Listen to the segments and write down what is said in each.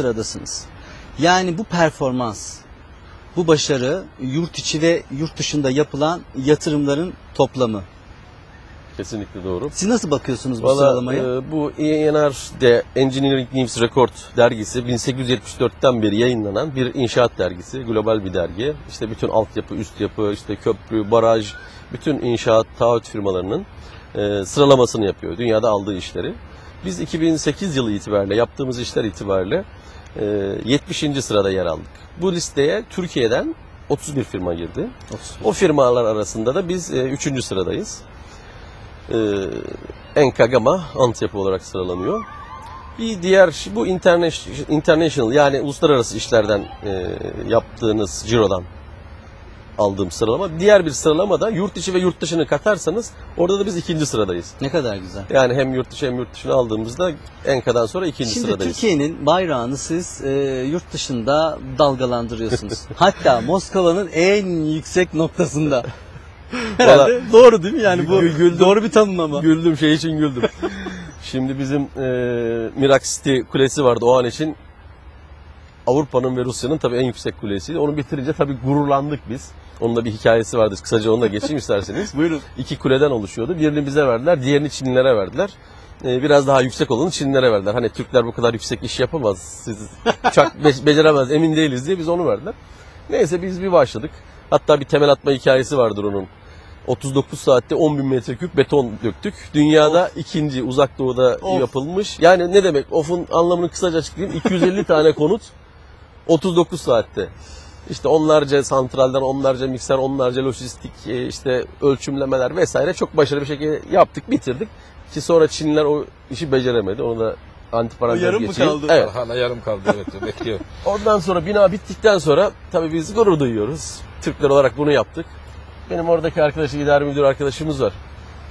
sıradasınız. Yani bu performans, bu başarı yurt içi ve yurt dışında yapılan yatırımların toplamı. Kesinlikle doğru. Siz nasıl bakıyorsunuz bu Valla sıralamaya? e, bu ENR'de Engineering News Record dergisi 1874'ten beri yayınlanan bir inşaat dergisi. Global bir dergi. İşte bütün altyapı, üst yapı, işte köprü, baraj, bütün inşaat, taahhüt firmalarının e, sıralamasını yapıyor. Dünyada aldığı işleri. Biz 2008 yılı itibariyle yaptığımız işler itibariyle e, 70. sırada yer aldık. Bu listeye Türkiye'den 31 firma girdi. O firmalar arasında da biz 3. sıradayız. E, Enkagama Antep olarak sıralanıyor. Bir diğer bu international, international yani uluslararası işlerden e, yaptığınız cirodan aldığım sıralama. Diğer bir sıralama da yurt içi ve yurt dışını katarsanız orada da biz ikinci sıradayız. Ne kadar güzel. Yani hem yurt dışı hem yurt dışını aldığımızda Enka'dan sonra ikinci Şimdi sıradayız. Türkiye'nin bayrağını siz e, yurt dışında dalgalandırıyorsunuz. Hatta Moskova'nın en yüksek noktasında. Herhalde doğru değil mi? Yani bu Gü- güldüm. doğru bir tanımlama. Güldüm şey için güldüm. Şimdi bizim e, Mirak City kulesi vardı o an için. Avrupa'nın ve Rusya'nın tabii en yüksek kulesiydi. Onu bitirince tabii gururlandık biz. Onun da bir hikayesi vardır. Kısaca onu da geçeyim isterseniz. Buyurun. İki kuleden oluşuyordu. Birini bize verdiler, diğerini Çinlilere verdiler. Ee, biraz daha yüksek olanı Çinlilere verdiler. Hani Türkler bu kadar yüksek iş yapamaz, siz uçak be- beceremez, emin değiliz diye biz onu verdiler. Neyse biz bir başladık. Hatta bir temel atma hikayesi vardır onun. 39 saatte 10 bin metreküp beton döktük. Dünyada ikinci uzak doğuda Of. yapılmış. Yani ne demek? Of'un anlamını kısaca açıklayayım. 250 tane konut 39 saatte. İşte onlarca santralden, onlarca mikser, onlarca lojistik, e, işte ölçümlemeler vesaire çok başarılı bir şekilde yaptık, bitirdik. Ki sonra Çinliler o işi beceremedi. Onu da antiparantez yarım mı kaldı? Evet. Hala yarım kaldı evet bekliyor. Ondan sonra bina bittikten sonra tabii biz gurur duyuyoruz. Türkler olarak bunu yaptık. Benim oradaki arkadaşı, idare müdür arkadaşımız var.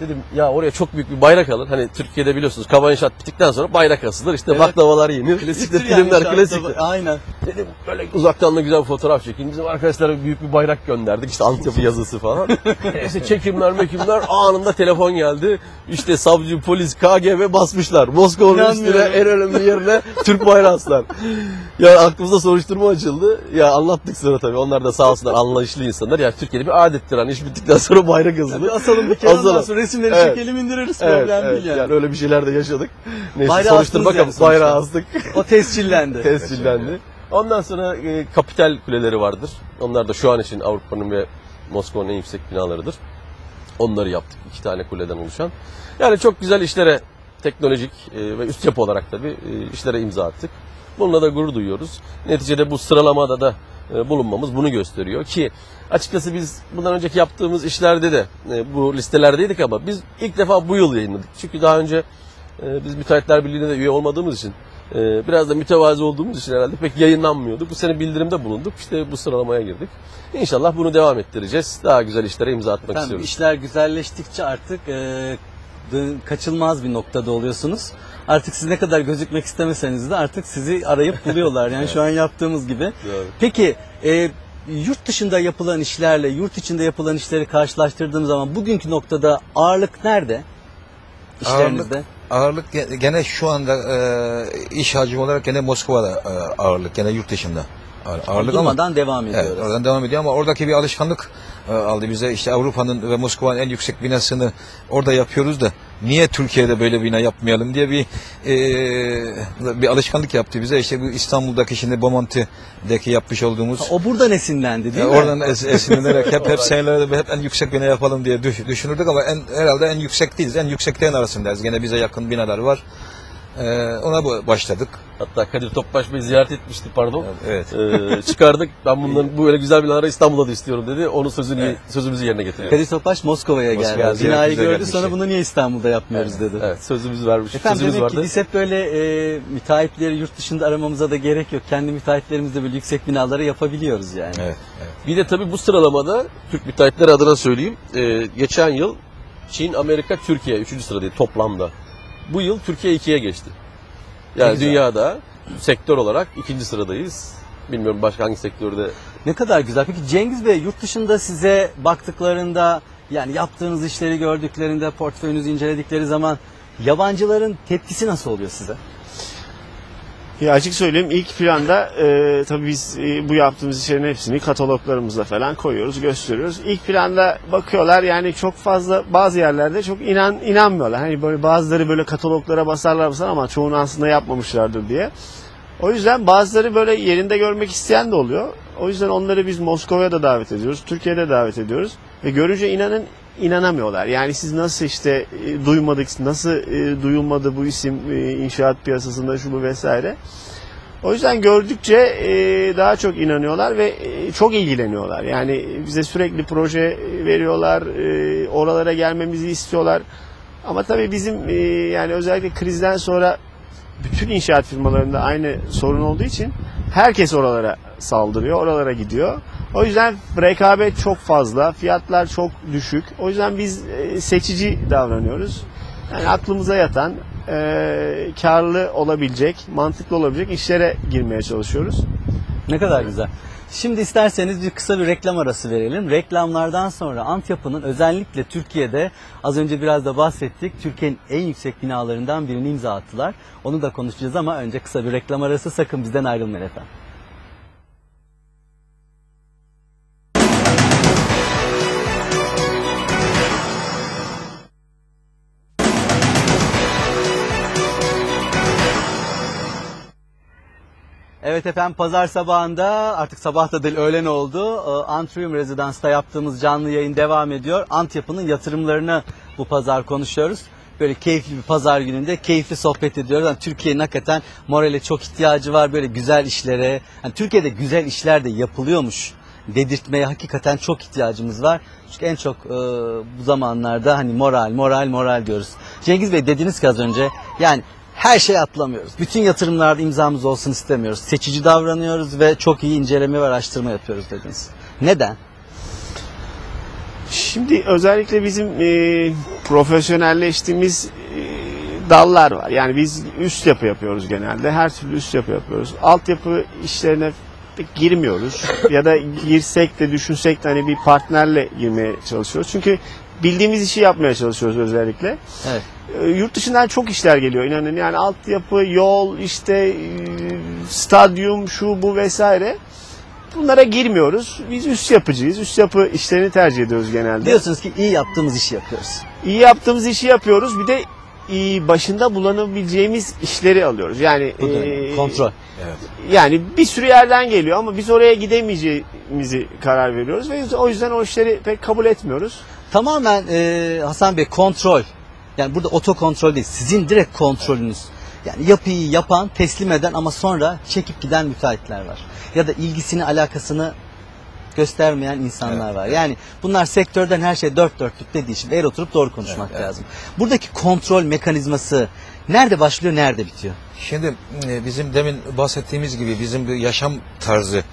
Dedim ya oraya çok büyük bir bayrak alın. Hani Türkiye'de biliyorsunuz kaba inşaat bittikten sonra bayrak asılır. İşte Evet. baklavalar yenir. İşte Klasiktir yani filmler klasiktir. Aynen. Dedim böyle uzaktan da güzel bir fotoğraf çekin. Bizim arkadaşlara büyük bir bayrak gönderdik. İşte altyapı yazısı falan. Neyse çekimler mekimler anında telefon geldi. İşte savcı, polis, KGB basmışlar. Moskova'nın üstüne en önemli yerine Türk bayrağı astılar. Ya aklımızda soruşturma açıldı. Ya anlattık sonra tabii. Onlar da sağ olsunlar anlayışlı insanlar. Ya Türkiye'de bir adettir hani iş bittikten sonra bayrak asılır. Bir asalım bir kere ondan sonra resimleri Evet. çekelim indiririz Evet, problem evet. değil yani. yani öyle bir şeyler de yaşadık. Neyse Bayrağı soruşturma yani bayrağı astık. O tescillendi. tescillendi. Ondan sonra e, kapital kuleleri vardır. Onlar da şu an için Avrupa'nın ve Moskova'nın en yüksek binalarıdır. Onları yaptık. iki tane kuleden oluşan. Yani çok güzel işlere teknolojik e, ve üst yapı olarak tabii e, işlere imza attık. Bununla da gurur duyuyoruz. Neticede bu sıralamada da e, bulunmamız bunu gösteriyor ki açıkçası biz bundan önceki yaptığımız işlerde de e, bu listelerdeydik ama biz ilk defa bu yıl yayınladık. Çünkü daha önce e, biz Müteahhitler Birliği'ne de üye olmadığımız için e, biraz da mütevazi olduğumuz için herhalde pek yayınlanmıyordu. Bu sene bildirimde bulunduk. İşte bu sıralamaya girdik. İnşallah bunu devam ettireceğiz. Daha güzel işlere imza atmak Efendim, istiyoruz. işler güzelleştikçe artık e, kaçılmaz bir noktada oluyorsunuz. Artık siz ne kadar gözükmek istemeseniz de artık sizi arayıp buluyorlar. Yani şu an yaptığımız gibi. Doğru. Peki e, yurt dışında yapılan işlerle yurt içinde yapılan işleri karşılaştırdığım zaman bugünkü noktada ağırlık nerede? İşlerinizde. Ağırlık ge- gene şu anda e, iş hacmi olarak gene Moskova'da e, ağırlık gene yurt dışında. Ağır- Ağırlık ama Durmadan devam ediyoruz. Evet, oradan devam ediyor ama oradaki bir alışkanlık e, aldı bize. İşte Avrupa'nın ve Moskova'nın en yüksek binasını orada yapıyoruz da niye Türkiye'de böyle bina yapmayalım diye bir e, bir alışkanlık yaptı bize. İşte bu İstanbul'daki şimdi Bomonti'deki yapmış olduğumuz O buradan esinlendi değil ya mi? oradan es, esinlenerek hep hep senelerde hep en yüksek bina yapalım diye düş- düşünürdük ama en, herhalde en yüksek değiliz. En yükseklerin arasındayız. Gene bize yakın binalar var. Ee, ona bu- başladık. Hatta Kadir Topbaş Bey ziyaret etmişti pardon. Evet. Ee, çıkardık. Ben bunların böyle güzel binaları İstanbul'da da istiyorum dedi. Onun sözünü sözümüzü yerine getirdik. Kadir Topaş Moskova'ya geldi. Moskova'ya ziyaret Binayı gördü sonra bunu niye İstanbul'da yapmıyoruz dedi. Evet, sözümüz vermiş. Efendim sözümüz demek ki vardı. biz hep böyle e, müteahhitleri yurt dışında aramamıza da gerek yok. Kendi müteahhitlerimizle böyle yüksek binaları yapabiliyoruz yani. Evet. evet. Bir de tabii bu sıralamada Türk müteahhitleri adına söyleyeyim. Ee, geçen yıl Çin, Amerika, Türkiye 3. sıradaydı toplamda. Bu yıl Türkiye 2'ye geçti. Yani güzel. dünyada sektör olarak ikinci sıradayız. Bilmiyorum başka hangi sektörde Ne kadar güzel. Peki Cengiz Bey yurt dışında size baktıklarında yani yaptığınız işleri gördüklerinde portföyünüzü inceledikleri zaman yabancıların tepkisi nasıl oluyor size? Ya açık söyleyeyim ilk planda e, tabii biz e, bu yaptığımız işlerin hepsini kataloglarımızda falan koyuyoruz, gösteriyoruz. İlk planda bakıyorlar yani çok fazla bazı yerlerde çok inan inanmıyorlar. Hani böyle bazıları böyle kataloglara basarlar basar ama çoğunu aslında yapmamışlardır diye. O yüzden bazıları böyle yerinde görmek isteyen de oluyor. O yüzden onları biz Moskova'ya da davet ediyoruz, Türkiye'de davet ediyoruz. Ve görünce inanın inanamıyorlar. Yani siz nasıl işte e, duymadık, nasıl e, duyulmadı bu isim e, inşaat piyasasında şu bu vesaire. O yüzden gördükçe e, daha çok inanıyorlar ve e, çok ilgileniyorlar. Yani bize sürekli proje veriyorlar, e, oralara gelmemizi istiyorlar. Ama tabii bizim e, yani özellikle krizden sonra bütün inşaat firmalarında aynı sorun olduğu için herkes oralara saldırıyor, oralara gidiyor. O yüzden rekabet çok fazla, fiyatlar çok düşük. O yüzden biz e, seçici davranıyoruz. Yani aklımıza yatan, e, karlı olabilecek, mantıklı olabilecek işlere girmeye çalışıyoruz. Ne kadar güzel. Şimdi isterseniz bir kısa bir reklam arası verelim. Reklamlardan sonra Antiyapı'nın özellikle Türkiye'de az önce biraz da bahsettik. Türkiye'nin en yüksek binalarından birini imza attılar. Onu da konuşacağız ama önce kısa bir reklam arası sakın bizden ayrılmayın efendim. Evet efendim pazar sabahında artık sabah da değil öğlen oldu. Ee, Antrium Rezidans'ta yaptığımız canlı yayın devam ediyor. Antyapı'nın yatırımlarını bu pazar konuşuyoruz. Böyle keyifli bir pazar gününde keyifli sohbet ediyoruz. Yani Türkiye'nin hakikaten morale çok ihtiyacı var böyle güzel işlere. Yani Türkiye'de güzel işler de yapılıyormuş dedirtmeye hakikaten çok ihtiyacımız var. Çünkü en çok e, bu zamanlarda hani moral, moral, moral diyoruz. Cengiz Bey dediniz ki az önce yani her şeyi atlamıyoruz. Bütün yatırımlarda imzamız olsun istemiyoruz. Seçici davranıyoruz ve çok iyi inceleme ve araştırma yapıyoruz dediniz. Neden? Şimdi özellikle bizim e, profesyonelleştiğimiz e, dallar var. Yani biz üst yapı yapıyoruz genelde. Her türlü üst yapı yapıyoruz. Altyapı işlerine girmiyoruz. ya da girsek de düşünsek de hani bir partnerle girmeye çalışıyoruz. Çünkü bildiğimiz işi yapmaya çalışıyoruz özellikle. Evet. E, yurt dışından çok işler geliyor inanın. Yani altyapı, yol, işte e, stadyum, şu bu vesaire. Bunlara girmiyoruz. Biz üst yapıcıyız. Üst yapı işlerini tercih ediyoruz genelde. Diyorsunuz ki iyi yaptığımız işi yapıyoruz. İyi yaptığımız işi yapıyoruz. Bir de iyi başında bullanabileceğimiz işleri alıyoruz. Yani e, Kontrol. Evet. yani bir sürü yerden geliyor ama biz oraya gidemeyeceğimizi karar veriyoruz ve o yüzden o işleri pek kabul etmiyoruz. Tamamen e, Hasan Bey kontrol. Yani burada otokontrol değil. Sizin direkt kontrolünüz. Yani yapıyı yapan, teslim eden ama sonra çekip giden müteahhitler var. Ya da ilgisini, alakasını göstermeyen insanlar var. Yani bunlar sektörden her şey dört dörtlük dediği için eğer oturup doğru konuşmak Evet, evet. lazım. Buradaki kontrol mekanizması nerede başlıyor, nerede bitiyor? Şimdi e, bizim demin bahsettiğimiz gibi bizim bir yaşam tarzı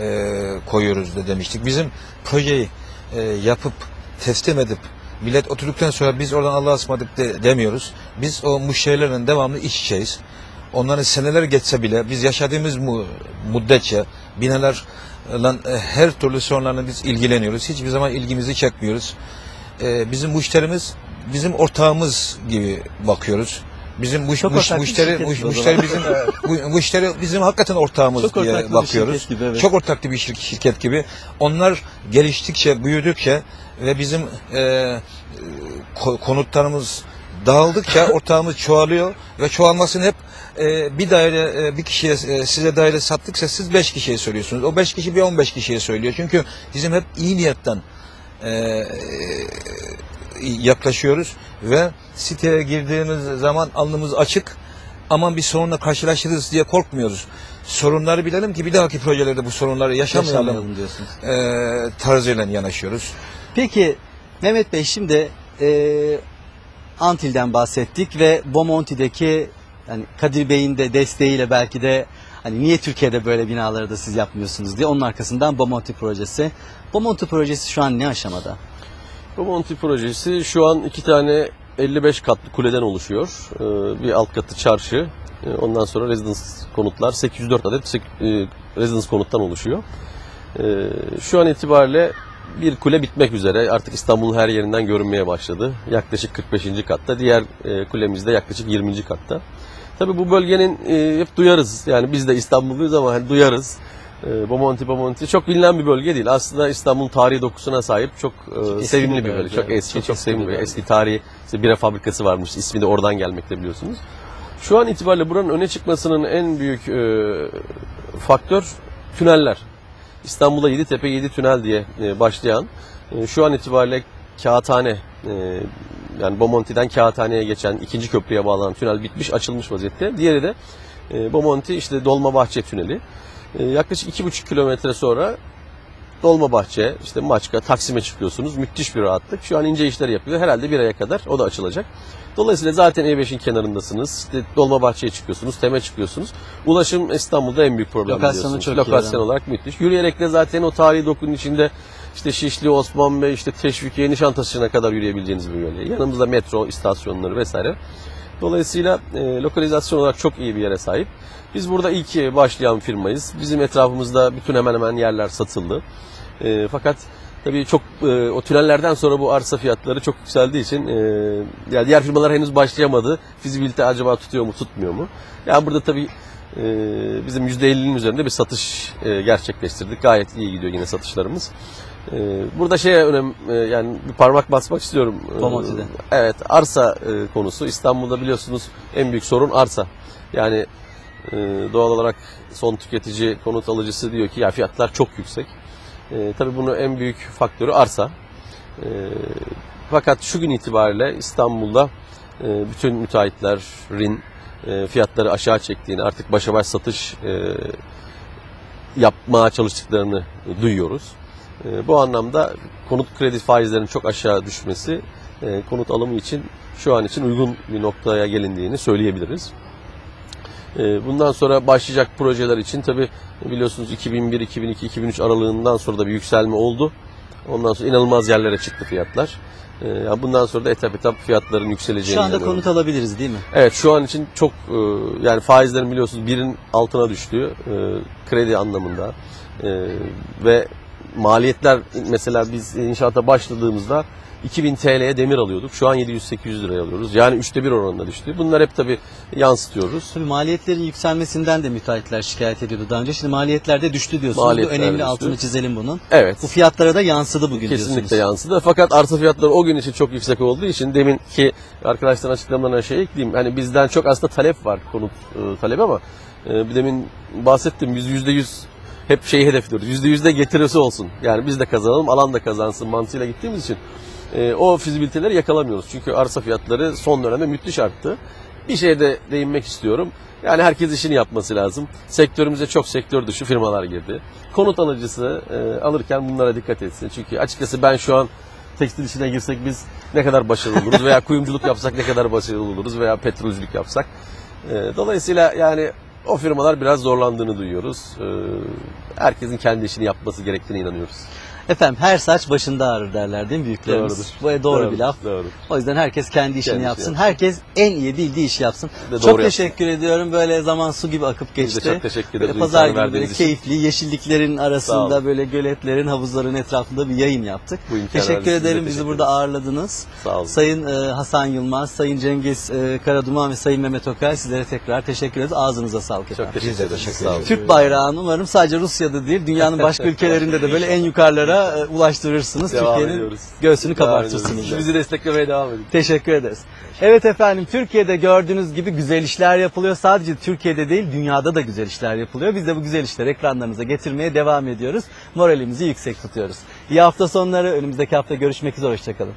e, koyuyoruz da demiştik. Bizim projeyi e, yapıp teslim edip millet oturduktan sonra biz oradan Allah'a ısmarladık de, demiyoruz. Biz o müşterilerle devamlı iç içeyiz. Onların seneler geçse bile biz yaşadığımız mu, müddetçe binalarla e, her türlü sorunlarla biz ilgileniyoruz. Hiçbir zaman ilgimizi çekmiyoruz. E, bizim müşterimiz bizim ortağımız gibi bakıyoruz. Bizim bu Çok müş- ortak bir müşteri şirket müşteri bizim bu müşteri bizim hakikaten ortağımız Çok ortaklı diye bir bakıyoruz. şirket gibi, evet. Çok ortaklı bir şir- şirket gibi. Onlar geliştikçe, büyüdükçe ve bizim e, e, ko- konutlarımız dağıldıkça ortağımız çoğalıyor ve çoğalmasını hep e, bir daire e, bir kişiye e, size daire sattıksa siz beş kişiye söylüyorsunuz. O beş kişi bir on beş kişiye söylüyor. Çünkü bizim hep iyi niyetten e, e, yaklaşıyoruz ve siteye girdiğimiz zaman alnımız açık aman bir sorunla karşılaşırız diye korkmuyoruz. Sorunları bilelim ki bir dahaki projelerde bu sorunları yaşamayalım, Yaşamayalım diyorsunuz. e, tarzıyla yanaşıyoruz. Peki Mehmet Bey şimdi e, Antil'den bahsettik ve Bomonti'deki yani Kadir Bey'in de desteğiyle belki de hani niye Türkiye'de böyle binaları da siz yapmıyorsunuz diye onun arkasından Bomonti projesi. Bomonti projesi şu an ne aşamada? Bu Monty projesi şu an iki tane 55 katlı kuleden oluşuyor. Ee, Bir alt katı çarşı. Ee, Ondan sonra residence konutlar 804 adet e, residence konuttan oluşuyor. Şu an itibariyle bir kule bitmek üzere. Artık İstanbul'un her yerinden görünmeye başladı. Yaklaşık 45. katta. Diğer e, kulemiz de yaklaşık 20. katta. Tabii bu bölgenin e, hep duyarız. Yani biz de İstanbulluyuz ama hani duyarız. E, Bomonti, Bomonti çok bilinen bir bölge değil. Aslında İstanbul'un tarihi dokusuna sahip çok, e, sevimli bir bölge. bölge, Çok eski, Çok çok, sevimli bir. Eski tarihi işte bira fabrikası varmış. İsmi de oradan gelmekte biliyorsunuz. Şu an itibariyle buranın öne çıkmasının en büyük e, faktör tüneller. İstanbul'da Yeditepe 7 tünel diye e, başlayan e, şu an itibariyle Kağıthane e, yani Bomonti'den Kağıthane'ye geçen ikinci köprüye bağlanan tünel bitmiş açılmış vaziyette. Diğeri de Bomonti işte Dolmabahçe tüneli. Yaklaşık 2,5 kilometre sonra Dolmabahçe, işte Maçka, Taksim'e çıkıyorsunuz. Müthiş bir rahatlık. Şu an ince işler yapıyor. Herhalde bir aya kadar o da açılacak. Dolayısıyla zaten E5'in kenarındasınız. İşte Dolmabahçe'ye çıkıyorsunuz, Tem'e çıkıyorsunuz. Ulaşım İstanbul'da en büyük problem Lokasyonu biliyorsunuz. çok iyi Lokasyon yani. olarak müthiş. Yürüyerek de zaten o tarihi dokunun içinde işte Şişli, Osman Bey, işte Teşvikiye, Nişantaşı'na kadar yürüyebileceğiniz bir yol. Yanımızda metro istasyonları vesaire. Dolayısıyla e, lokalizasyon olarak çok iyi bir yere sahip. Biz burada ilk başlayan firmayız. Bizim etrafımızda bütün hemen hemen yerler satıldı. E, fakat tabii çok e, o tünellerden sonra bu arsa fiyatları çok yükseldiği için e, yani diğer firmalar henüz başlayamadı. Fizibilite acaba tutuyor mu tutmuyor mu? Yani burada tabii e, bizim %50'nin üzerinde bir satış e, gerçekleştirdik. Gayet iyi gidiyor yine satışlarımız. E, burada şeye önem e, yani bir parmak basmak istiyorum. E, Bomonti'de. Evet arsa e, konusu İstanbul'da biliyorsunuz en büyük sorun arsa. Yani e, doğal olarak son tüketici konut alıcısı diyor ki ya fiyatlar çok yüksek. Tabii bunun en büyük faktörü arsa. Fakat şu gün itibariyle İstanbul'da bütün müteahhitlerin fiyatları aşağı çektiğini, artık başa baş satış yapmaya çalıştıklarını duyuyoruz. E, bu anlamda konut kredi faizlerinin çok aşağı düşmesi e, konut alımı için şu an için uygun bir noktaya gelindiğini söyleyebiliriz. E, Bundan sonra başlayacak projeler için tabi biliyorsunuz 2001, 2002, 2003 aralığından sonra da bir yükselme oldu. Ondan sonra inanılmaz yerlere çıktı fiyatlar. E, yani Bundan sonra da etap etap fiyatların yükseleceğini Şu anda inanıyorum. konut alabiliriz değil mi? Evet şu an için çok e, yani faizlerin biliyorsunuz birin altına düştü e, kredi anlamında ve maliyetler mesela biz inşaata başladığımızda 2000 TL'ye demir alıyorduk. Şu an 700-800 liraya alıyoruz. Yani üçte bir oranında düştü. Bunlar hep tabii yansıtıyoruz. Tabii maliyetlerin yükselmesinden de müteahhitler şikayet ediyordu daha önce. Şimdi maliyetler de düştü diyorsunuz. Maliyetler Bu önemli düştü. altını çizelim bunun. Evet. Bu fiyatlara da yansıdı bugün Kesinlikle diyorsunuz. yansıdı. Fakat arsa fiyatları o gün için çok yüksek olduğu için demin ki arkadaşların açıklamalarına şey ekleyeyim. Hani bizden çok aslında talep var konut e, talebi ama e, demin bahsettim biz yüzde yüz hep şeyi hedefliyoruz. Yüzde yüzde getirisi olsun. Yani biz de kazanalım, alan da kazansın mantığıyla gittiğimiz için e, o fizibiliteleri yakalamıyoruz. Çünkü arsa fiyatları son dönemde müthiş arttı. Bir şeye de değinmek istiyorum. Yani herkes işini yapması lazım. Sektörümüze çok sektör dışı firmalar girdi. Konut alıcısı e, alırken bunlara dikkat etsin. Çünkü açıkçası ben şu an tekstil işine girsek biz ne kadar başarılı oluruz veya kuyumculuk yapsak ne kadar başarılı oluruz veya petrolcülük yapsak. E, dolayısıyla yani o firmalar biraz zorlandığını duyuyoruz. E, herkesin kendi işini yapması gerektiğine inanıyoruz. Efendim her saç başında ağrır derler değil mi büyüklerimiz? Doğrudur. Bu doğru, Doğrudur, bir laf. doğru. O yüzden herkes kendi işini Kendi yapsın. yapsın. Herkes en iyi bildiği işi yapsın. Ve çok doğru teşekkür ediyorum. Böyle zaman su gibi akıp Biz de geçti. çok teşekkür Böyle ederiz pazar günü böyle için. keyifli yeşilliklerin arasında böyle göletlerin, havuzların etrafında bir yayın yaptık. Teşekkür ederim de bizi teşekkür burada ağırladınız. Sağ olun. Sayın e, Hasan Yılmaz, Sayın Cengiz e, Karaduman ve Sayın Mehmet Okay sizlere tekrar teşekkür ederiz. Ağzınıza sağlık efendim. Çok teşekkür teşekkür Sağ olun. Türk bayrağını umarım sadece Rusya'da değil dünyanın başka ülkelerinde de böyle en yukarılara e, ulaştırırsınız. Devam Türkiye'nin ediyoruz. göğsünü Devam kabartırsınız. ediyoruz. Bizi desteklemeye devam edin. Teşekkür ederiz. Evet efendim Türkiye'de gördüğünüz gibi güzel işler yapılıyor. Sadece Türkiye'de değil dünyada da güzel işler yapılıyor. Biz de bu güzel işleri ekranlarınıza getirmeye devam ediyoruz. Moralimizi yüksek tutuyoruz. İyi hafta sonları. Önümüzdeki hafta görüşmek üzere. Hoşçakalın.